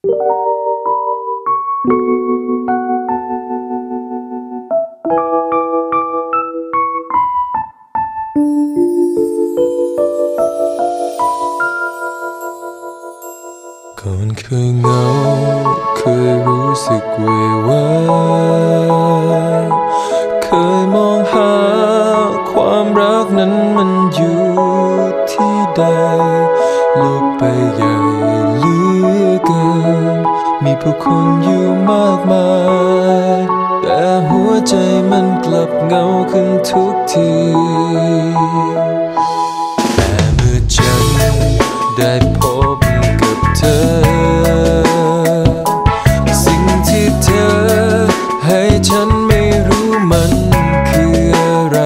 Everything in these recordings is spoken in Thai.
ก่อนเคยเหงาเคยรู้สึกเววาเคยมองหาความรักนั้นมันอยู่ที่ใดโลกไปใหญ่ ผู้คนอยู่มากมาย แต่หัวใจมันกลับเงาขึ้นทุกที แต่เมื่อฉันได้พบกับเธอ สิ่งที่เธอให้ฉันไม่รู้มันคืออะไร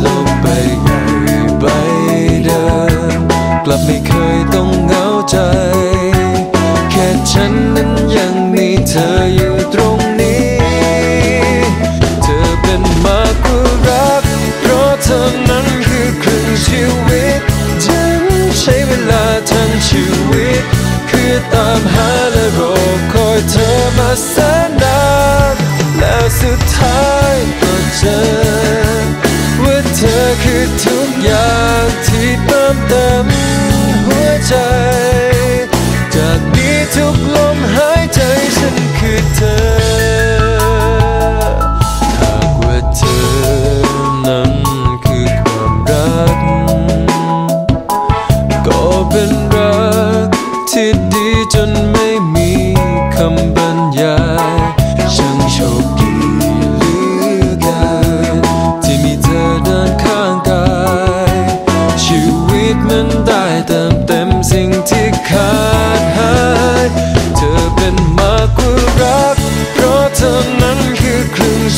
โลกใบใหญ่ใบเดิมกลับไม่เคย ชีวิต คือตามหาและรอคอยเธอมาแสนนานแล้วสุดท้ายก็เจอว่าเธอคือทุกอย่างที่เติมเต็ม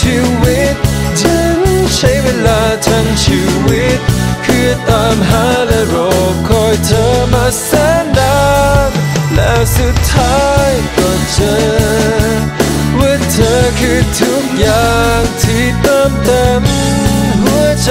ชีวิต ฉันใช้เวลาทั้งชีวิต เพื่อตามหาและรอคอยเธอมาแสนนานและสุดท้ายก็เจอ ว่าเธอคือทุกอย่างที่เติมเต็มหัวใจ